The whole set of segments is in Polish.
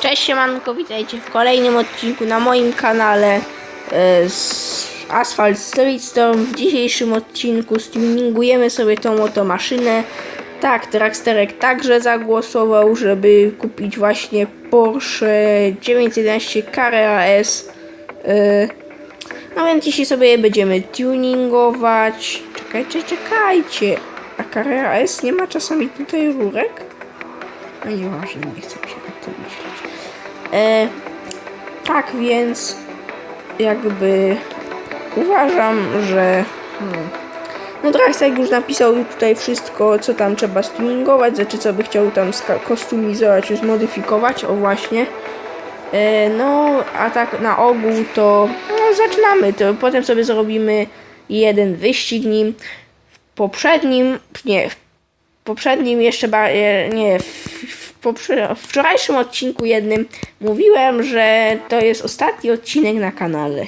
Cześć siemanko, witajcie w kolejnym odcinku na moim kanale e, z Asphalt Street Storm. W dzisiejszym odcinku tuningujemy sobie tą oto maszynę. Tak, Traxterek także zagłosował, żeby kupić właśnie Porsche 911 Carrera S. E, No więc dzisiaj sobie będziemy tuningować. Czekajcie, czekajcie. A Carrera S nie ma czasami tutaj rurek? No nieważne, nie chcę się myśleć. E, tak więc jakby uważam, że hmm, no Draxek już napisał tutaj wszystko, co tam trzeba stuningować, znaczy co by chciał tam kostumizować, zmodyfikować, o właśnie. E, no, a tak na ogół to no, zaczynamy, to potem sobie zrobimy jeden wyścig nim. W poprzednim, nie, w poprzednim jeszcze ba- nie, w, w wczorajszym odcinku jednym mówiłem, że to jest ostatni odcinek na kanale.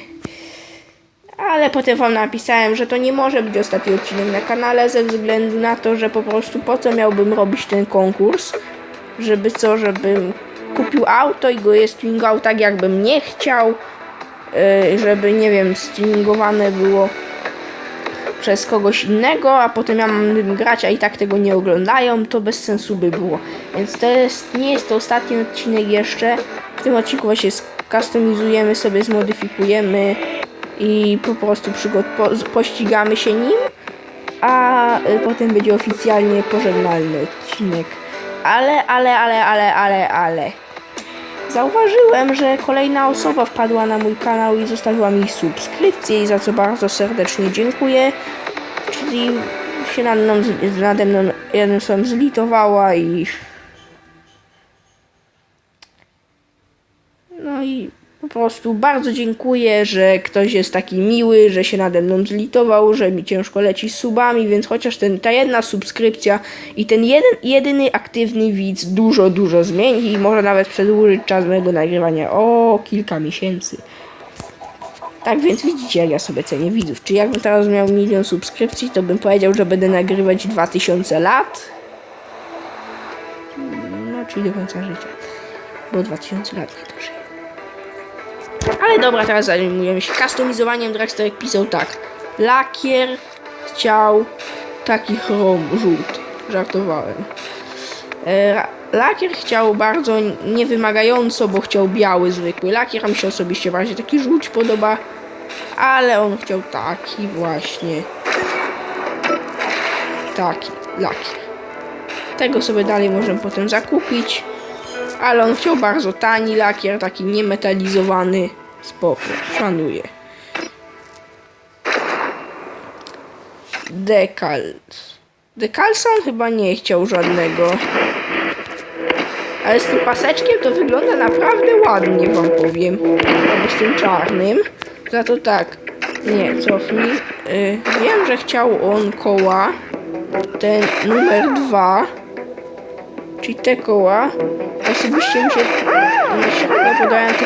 Ale potem wam napisałem, że to nie może być ostatni odcinek na kanale ze względu na to, że po prostu po co miałbym robić ten konkurs, żeby co, żebym kupił auto i go je tak jakbym nie chciał, yy, żeby nie wiem, stringowane było przez kogoś innego, a potem ja mam grać, a i tak tego nie oglądają, to bez sensu by było. Więc to jest, nie jest to ostatni odcinek jeszcze. W tym odcinku właśnie customizujemy sobie, zmodyfikujemy i po prostu po, pościgamy się nim, a y, potem będzie oficjalnie pożegnalny odcinek. Ale, ale, ale, ale, ale, ale. Zauważyłem, że kolejna osoba wpadła na mój kanał i zostawiła mi subskrypcję za co bardzo serdecznie dziękuję. Czyli się nade mną, nade mną jednym słowem zlitowała i no i po prostu bardzo dziękuję, że ktoś jest taki miły, że się nade mną zlitował, że mi ciężko leci z subami, więc chociaż ten, ta jedna subskrypcja i ten jeden, jedyny aktywny widz dużo, dużo zmieni i może nawet przedłużyć czas mojego nagrywania o kilka miesięcy. Tak więc widzicie, jak ja sobie cenię widzów. Czy jakbym teraz miał milion subskrypcji, to bym powiedział, że będę nagrywać 2000 lat? No, czyli do końca życia. Bo 2000 lat nie dożyję. Ale dobra, teraz zajmujemy się customizowaniem. Dragsterek pisał tak. Lakier chciał taki chrom żółty. Żartowałem. E, lakier chciał bardzo niewymagająco, bo chciał biały zwykły lakier, mi się osobiście bardziej taki żółć podoba. Ale on chciał taki właśnie. Taki lakier. Tego sobie dalej możemy potem zakupić. Ale on chciał bardzo tani lakier, taki niemetalizowany. Spoko, szanuję. Dekal. Dekalsan chyba nie chciał żadnego. Ale z tym paseczkiem to wygląda naprawdę ładnie, wam powiem. Albo z tym czarnym. Za to tak. Nie, cofnij. Y, wiem, że chciał on koła. Ten numer dwa. Czyli te koła. Osobiście mi się średnio podają te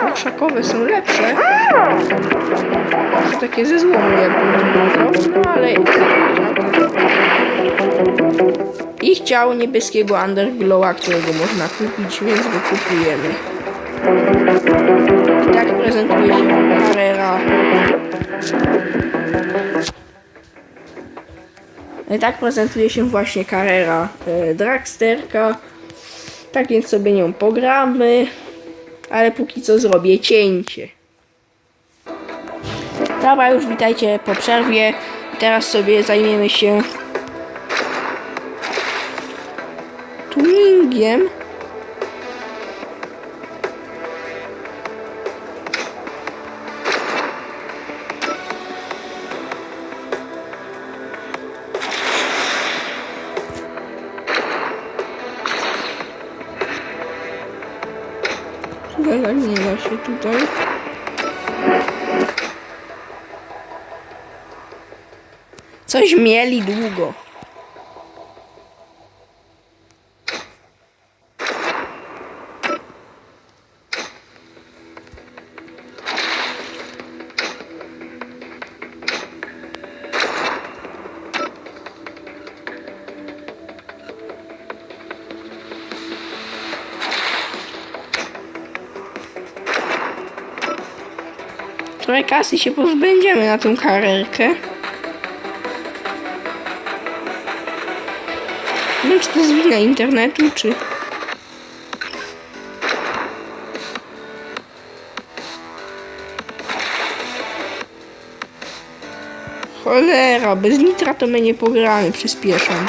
porszakowe są lepsze. To takie ze złomu nazwał. No ale i chciał niebieskiego Underglowa, którego można kupić, więc go kupujemy. I tak prezentuje się Carrera. I tak prezentuje się właśnie Carrera e, Dragsterka. Tak więc sobie nią pogramy. Ale póki co zrobię cięcie. Dobra, już witajcie po przerwie. Teraz sobie zajmiemy się tuningiem. Da się tutaj. Coś mieli długo. Trochę kasy się pozbędziemy na tą karerkę. Nie wiem, czy to jest wina internetu, czy... Cholera, bez nitra to my nie pogramy, przyspieszam.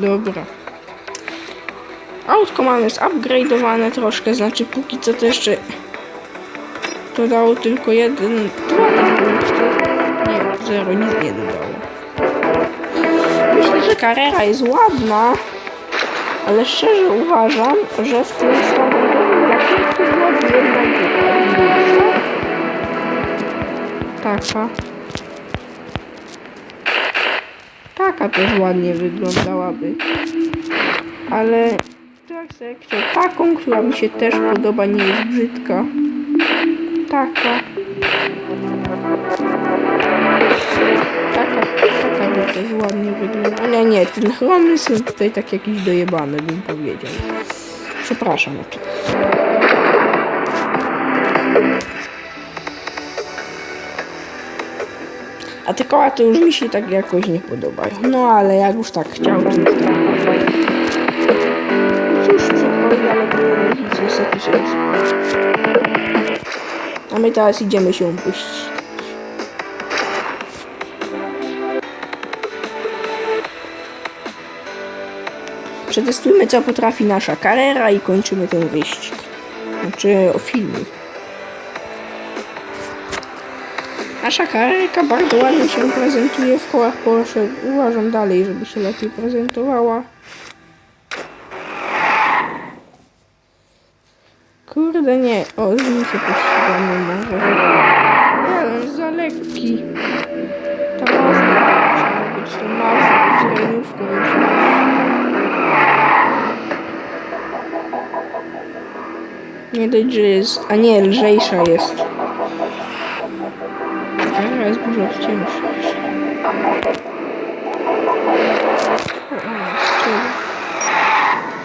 Dobra. Autko mamy zupgrade'owane troszkę, znaczy póki co to jeszcze to dało tylko jeden, dwa punkty. Nie, zero, nic nie dodało. Myślę, że karera jest ładna, ale szczerze uważam, że w tym samochodzie. Taka. Taka też ładnie wyglądałaby. Ale sobie chciał taką, która mi się też podoba, nie jest brzydka. Taka. Taka, taka by też ładnie wygląda. Nie, nie, ten chrony są tutaj tak jakiś dojebany, bym powiedział. Przepraszam o to. A te koła to już mi się tak jakoś nie podobają. No ale jak już tak chciał, to tak. Cóż, przychodzi, ale się A my teraz idziemy się puścić. Przetestujmy co potrafi nasza karera i kończymy ten wyścig. Znaczy o filmie. Nasza karerka bardzo ładnie się prezentuje w kołach Porsche. Uważam dalej, żeby się lepiej prezentowała. Kurde nie, o z nim się pościgamy może. Nie, on jest za lekki. Ta Mazda musiała być, to Mazda z renówką Nie dość, że jest, a nie, lżejsza jest. Kamera jest dużo cięższa.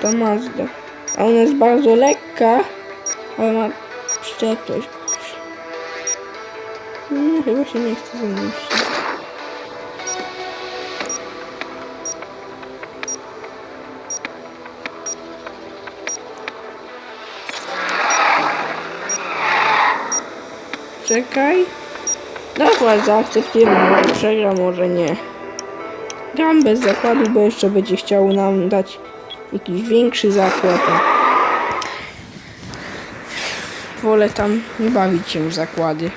To Mazda. A ona jest bardzo lekka, ale ma przyczepność. No, chyba się nie chce zamieścić. Czekaj. Zaakceptujemy, może przegra, może nie. Gram bez zakładu, bo jeszcze będzie chciał nam dać jakiś większy zakład. Wolę tam nie bawić się w zakłady.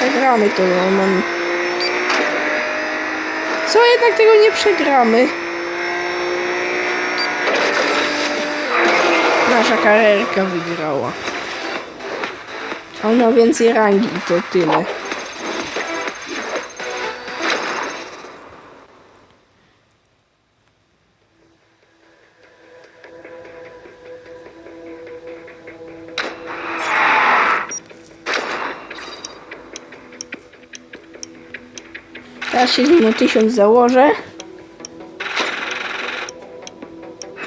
Przegramy to, no, mam co jednak tego nie przegramy? Nasza karerka wygrała. A ona więcej rangi to tyle. Teraz się z nim o tysiąc założę.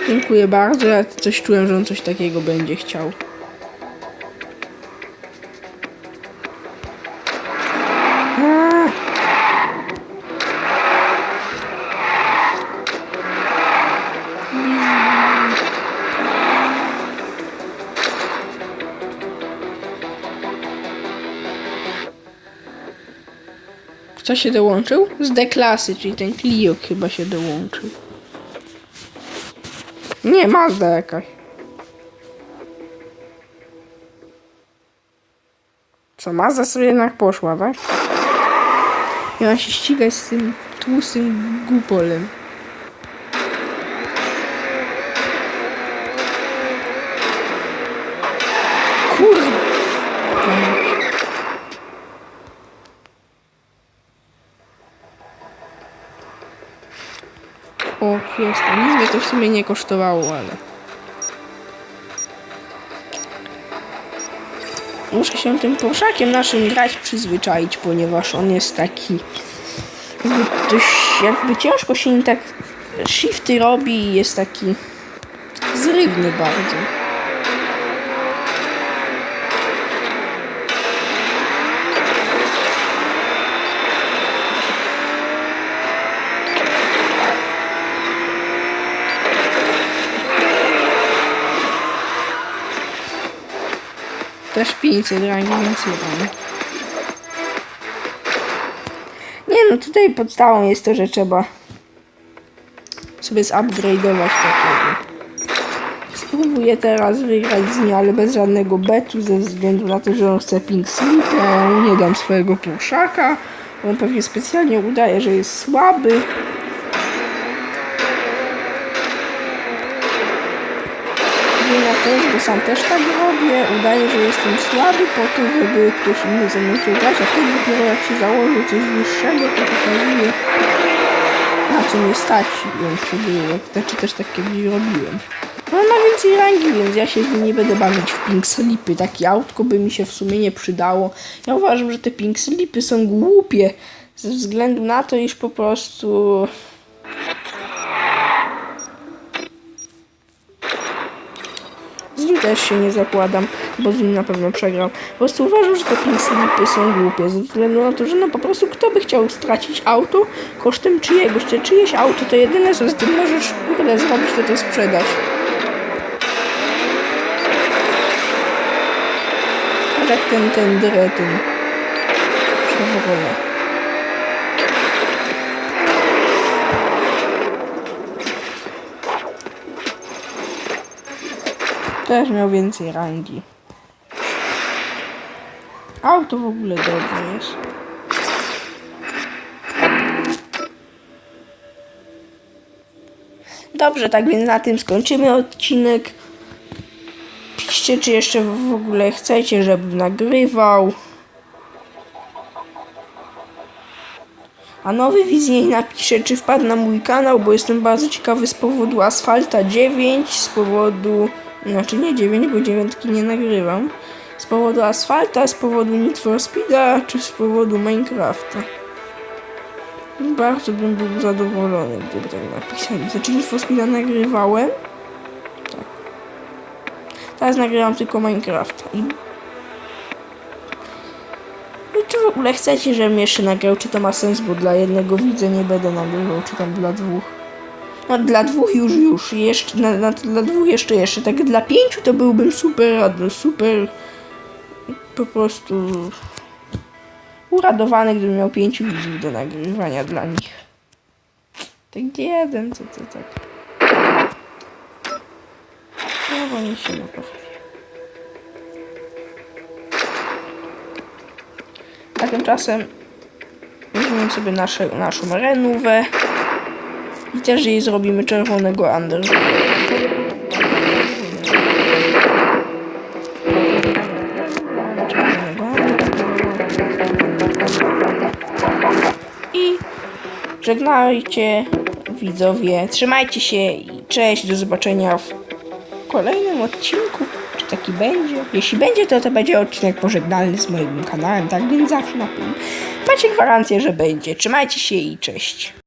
Dziękuję bardzo. Ja coś czułem, że on coś takiego będzie chciał. Kto się dołączył? Z D-klasy, czyli ten Clio chyba się dołączył. Nie, Mazda jakaś. Co, Mazda sobie jednak poszła, tak? Miała się ścigać z tym tłustym gupolem. Kurde. O, fiesta. Nic mnie to w sumie nie kosztowało, ale... Muszę się tym Porszakiem naszym grać przyzwyczaić, ponieważ on jest taki... Jakby, dość, jakby ciężko się nim tak shifty robi i jest taki zrywny bardzo. Też 500 rangi więcej rangi. Nie no, tutaj podstawą jest to, że trzeba sobie zupgrade'ować takiego. Spróbuję teraz wygrać z nim, ale bez żadnego betu, ze względu na to, że on chce pink slip, nie dam swojego porszaka. On pewnie specjalnie udaje, że jest słaby. Ja też, bo sam też tak robię. Udaję, że jestem słaby po to, żeby ktoś inny ze mną chciał grać, a wtedy dopiero jak się założy coś wyższego, to pokazuje na co mnie stać on przegrywa. Znaczy też tak kiedyś robiłem. No ma więcej rangi, więc ja się z nim nie będę bawić w pink slipy. Takie autko by mi się w sumie nie przydało. Ja uważam, że te pink slipy są głupie ze względu na to, iż po prostu Z nim też się nie zakładam, bo z nim na pewno przegram. Po prostu uważam, że te slipy są głupie, ze względu na to, że no po prostu kto by chciał stracić auto kosztem czyjegoś. Te czyjeś auto to jedyne, co z tym możesz kurde zrobić, to to sprzedać. Jak ten, ten dretyn. Chevrolet. Też miał więcej rangi. Auto w ogóle dobre jest. Dobrze, tak więc na tym skończymy odcinek. Piszcie, czy jeszcze w ogóle chcecie, żebym nagrywał. A nowy Wizniej napisze, czy wpadł na mój kanał, bo jestem bardzo ciekawy z powodu Asfalta 9, z powodu... Znaczy nie 9, bo dziewiątki nie nagrywam. Z powodu Asfalta, z powodu Need for Speeda, czy z powodu Minecrafta. Bardzo bym był zadowolony, gdyby tak napisali. Znaczy Need for Speeda nagrywałem. Tak. Teraz nagrywam tylko Minecrafta. I no, czy w ogóle chcecie, żebym jeszcze nagrał, czy to ma sens, bo dla jednego widza nie będę nagrywał, czy tam dla dwóch. No dla dwóch już, już, jeszcze, na, na, dla dwóch jeszcze, jeszcze, tak dla pięciu to byłbym super radny, super po prostu uradowany, gdybym miał pięciu widzów do nagrywania dla nich. Tak jeden, co to tak. No bo nie się naprawdę. A tymczasem weźmiemy sobie nasze, naszą renówę i też jej zrobimy czerwonego under. I żegnajcie widzowie, trzymajcie się i cześć, do zobaczenia w kolejnym odcinku. Czy taki będzie? Jeśli będzie, to to będzie odcinek pożegnalny z moim kanałem, tak więc zawsze na tym. Macie gwarancję, że będzie. Trzymajcie się i cześć.